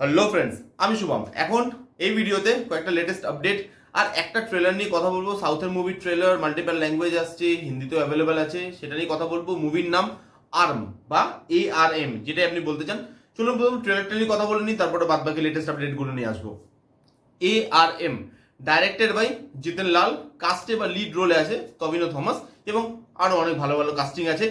Hello friends আমি শুভম। এখন এই ভিডিওতে কয়েকটা লেটেস্ট আপডেট আর একটা ট্রেলার নিয়ে কথা বলব। সাউথের মুভির ট্রেলার মাল্টিপল ল্যাঙ্গুয়েজ আসছে, হিন্দিতেও অ্যাভেলেবেল আছে, সেটা নিয়ে কথা বলব। মুভির নাম আর্ম বা এ আর এম যেটাই আপনি বলতে চান। চলুন প্রথম ট্রেলারটা নিয়ে কথা বলে নিই, তারপরে বাদ বাকি লেটেস্ট আপডেটগুলো নিয়ে আসব। A R M directed by Jiten Lal কাস্টে বা লিড রোলে আছে তবিনো থমাস এবং আরও অনেক ভালো ভালো কাস্টিং আছে।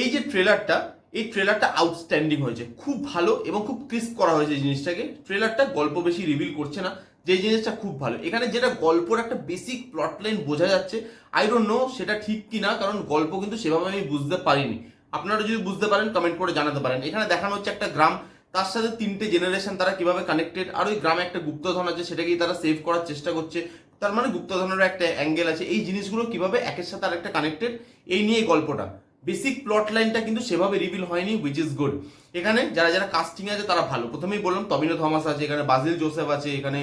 এই যে ট্রেলারটা এই ট্রেলারটা আউটস্ট্যান্ডিং হয়েছে। খুব ভালো এবং খুব ক্রিস্প করা হয়েছে এই জিনিসটাকে। ট্রেলারটা গল্প বেশি রিভিল করছে না। যে জিনিসটা খুব ভালো। এখানে যেটা গল্পর একটা বেসিক প্লট লাইন বোঝা যাচ্ছে আই ডোন্ট নো সেটা ঠিক কি না কারণ গল্প কিন্তু সেভাবে আমি বুঝতে পারিনি। আপনারা যদি বুঝতে পারেন কমেন্ট করে জানাতে পারেন। এখানে দেখানো হচ্ছে একটা গ্রাম, তার সাথে তিনটে জেনারেশন তারা কীভাবে কানেক্টেড আর ওই গ্রামে একটা গুপ্তধন আছে, সেটাকেই তারা সেভ করার চেষ্টা করছে। তার মানে গুপ্তধনের একটা অ্যাঙ্গেল আছে। এই জিনিসগুলো কীভাবে একের সাথে আরেকটা কানেক্টেড এই নিয়ে গল্পটা। বেসিক প্লট লাইনটা কিন্তু সেভাবে রিভিল হয়নি উইচ ইজ গুড এখানে যারা যারা কাস্টিং আছে, তারা ভালো। প্রথমেই বললাম তবিনো থমাস আছে, এখানে বাজিল জোসেফ আছে, এখানে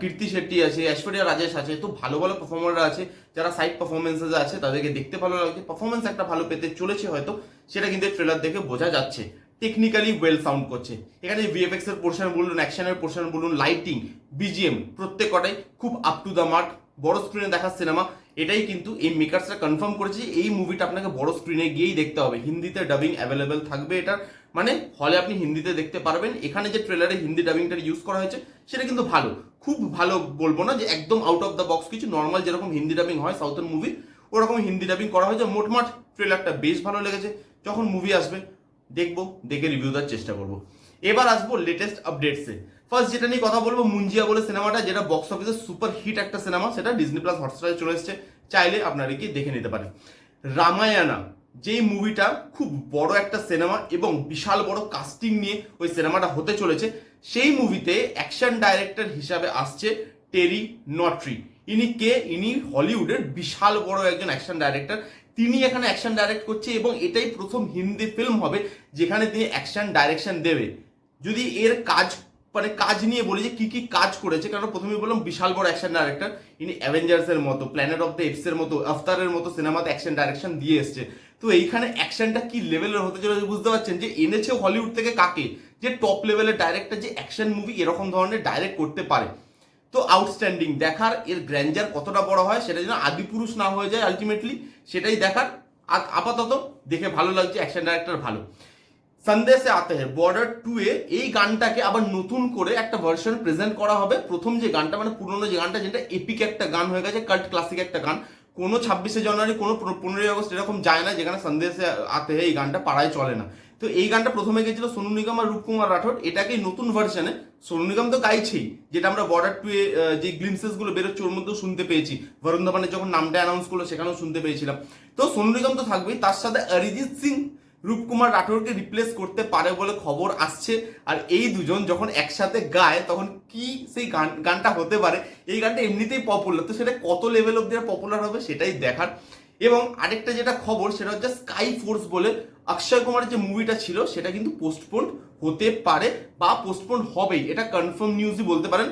কীর্তি শেট্টি আছে, ঐশ্বরিয়া রাজেশ আছে, তো ভালো ভালো পারফর্মাররা আছে। যারা সাইড পারফরমেন্সেস আছে, তাদেরকে দেখতে ভালো লাগছে। পারফরমেন্স একটা ভালো পেতে চলেছে হয়তো, সেটা কিন্তু ট্রেলার দেখে বোঝা যাচ্ছে। টেকনিক্যালি ওয়েল সাউন্ড করছে। এখানে ভিএফএক্স এর পোর্শন বলুন অ্যাকশনের পোর্শন বলুন লাইটিং বিজিএম প্রত্যেক কটাই খুব আপ টু দ্য মার্ক বড় স্ক্রিনে দেখার সিনেমা এটাই কিন্তু এই মেকার্সরা কনফার্ম করেছে এই মুভিটা আপনাকে বড় স্ক্রিনে গিয়েই দেখতে হবে। হিন্দিতে ডাবিং অ্যাভেলেবেল থাকবে এটার মানে হলে আপনি হিন্দিতে দেখতে পারবেন। এখানে যে ট্রেলারে হিন্দি ডাবিংটা ইউজ করা হয়েছে, সেটা কিন্তু ভালো। খুব ভালো বলব না যে একদম আউট অফ দ্য বক্স কিছু নর্মাল যেরকম হিন্দি ডাবিং হয় সাউথের মুভি ওরকম হিন্দি ডাবিং করা হয়েছে। মোটমাট ট্রেলারটা বেশ ভালো লেগেছে। যখন মুভি আসবে, দেখব, দেখে রিভিউ দেওয়ার চেষ্টা করব। এবার আসব লেটেস্ট আপডেটসে ফার্স্ট যেটা নিয়ে কথা বলব, মুঞ্জিয়া বলে সিনেমাটা, যেটা বক্স অফিসে সুপার হিট একটা সিনেমা, সেটা ডিজনি প্লাস হটস্টারে চলে এসেছে। চাইলে আপনারা কি দেখে নিতে পারেন। রামায়ণা যেই মুভিটা খুব বড় একটা সিনেমা এবং বিশাল বড় কাস্টিং নিয়ে ওই সিনেমাটা হতে চলেছে, সেই মুভিতে অ্যাকশন ডাইরেক্টর হিসাবে আসছে টেরি নট্রি। ইনি কে? ইনি হলিউডের বিশাল বড় একজন অ্যাকশন ডাইরেক্টর তিনি এখানে অ্যাকশন ডাইরেক্ট করছে এবং এটাই প্রথম হিন্দি ফিল্ম হবে, যেখানে তিনি অ্যাকশন ডাইরেকশন দেবে। যদি এর কাজ মানে কাজ নিয়ে বলি যে কি কি কাজ করেছে কারণ প্রথমে বললাম বিশাল বড় অ্যাকশন ডাইরেক্টর ইনি অ্যাভেঞ্জার্স এর মতো প্ল্যানেট অফ দ্য এপস এর মতো আফতারের মতো সিনেমাতে অ্যাকশন ডাইরেকশন দিয়ে এসছে। তো এইখানে অ্যাকশনটা কি লেভেলের হতে চলেছে বুঝতে পারছেন? যে এনেছে হলিউড থেকে কাকে? যে টপ লেভেলের ডাইরেক্টর যে অ্যাকশন মুভি এরকম ধরনের ডাইরেক্ট করতে পারে। তো আউটস্ট্যান্ডিং দেখার এর গ্র্যান্ডার কতটা বড় হয় সেটা যেন আদিপুরুষ না হয়ে যায় আলটিমেটলি সেটাই দেখার। আপাতত দেখে ভালো লাগছে অ্যাকশন ডাইরেক্টর ভালো। সন্দেশে আতে হে বর্ডার টু এ এই গানটাকে আবার নতুন করে একটা ভার্সন প্রেজেন্ট করা হবে। প্রথম যে গানটা মানে পুরনো যে গানটা, যেটা এপিক একটা গান হয়ে গেছে কাল্ট ক্লাসিক একটা গান। কোনো ছাব্বিশে জানুয়ারি, কোনো পনেরোই আগস্ট এরকম যায় না, যেখানে সন্দেশে আতে এই গানটা পাড়ায় চলে না। তো এই গানটা প্রথমে গেছিল সোনু নিগম আর রূপকুমার রাঠোর। এটাকে নতুন ভার্সনে সোনু নিগম তো গাইছেই, যেটা আমরা বর্ডার টু এ যে গ্লিমসেসগুলো বেরোচ্ছে, ওর মধ্যেও শুনতে পেয়েছি। বরুণ ধাবানের যখন নামটা অ্যানাউন্স করল, সেখানেও শুনতে পেয়েছিলাম। তো সোনু নিগম তো থাকবেই, তার সাথে অরিজিৎ সিং রূপকুমার রাঠোরকে রিপ্লেস করতে পারে বলে খবর আসছে। আর এই দুজন যখন একসাথে গায়, তখন কি সেই গান, গানটা হতে পারে? এই গানটা এমনিতেই পপুলার তো সেটা কত লেভেল অব্দি পপুলার হবে সেটাই দেখার। এবং আরেকটা যেটা খবর, সেটা হচ্ছে স্কাই ফোর্স বলে অক্ষয় কুমারের যে মুভিটা ছিল, সেটা কিন্তু পোস্টপোন হতে পারে বা পোস্টপোন হবেই। এটা কনফার্ম নিউজই বলতে পারেন।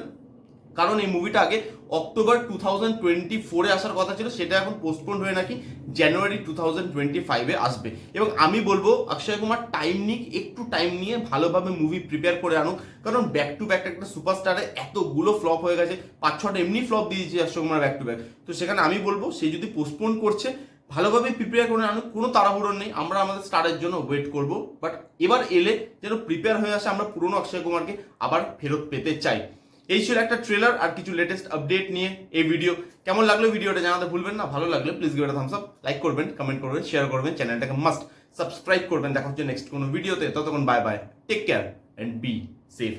কারণ এই মুভিটা আগে অক্টোবর টু থাউজেন্ড টোয়েন্টি ফোরে আসার কথা ছিল, সেটা এখন পোস্টপোন হয়ে নাকি জানুয়ারি টু থাউজেন্ড টোয়েন্টি ফাইভে আসবে। এবং আমি বলব, অক্ষয় কুমার টাইম নিক, একটু টাইম নিয়ে ভালোভাবে মুভি প্রিপেয়ার করে আনুক, কারণ ব্যাক টু ব্যাক একটা সুপারস্টারে এতগুলো ফ্লপ হয়ে গেছে পাঁচ ছটা এমনি ফ্লপ দিয়ে দিয়েছে Akshay Kumar back to back তো সেখানে আমি বলব, সে যদি পোস্টপোন করছে ভালোভাবে প্রিপেয়ার করে আনুক, কোনো তাড়াহুড়ো নেই, আমরা আমাদের স্টারের জন্য ওয়েট করব। বাট এবার এলে যেন প্রিপেয়ার হয়ে আসে, আমরা পুরনো অক্ষয় কুমারকে আবার ফেরত পেতে চাই। এই ছিল একটা ট্রেলার আর কিছু লেটেস্ট আপডেট নিয়ে এই ভিডিও কেমন লাগল ভিডিওটা জানাতে ভুলবেন না, ভালো লাগলে please give thumbs up like করবেন কমেন্ট করবেন শেয়ার করবেন চ্যানেলটাকে মাস্ট সাবস্ক্রাইব করবেন। দেখা হচ্ছে নেক্সট কোনো ভিডিওতে ততক্ষণ bye bye take care and be safe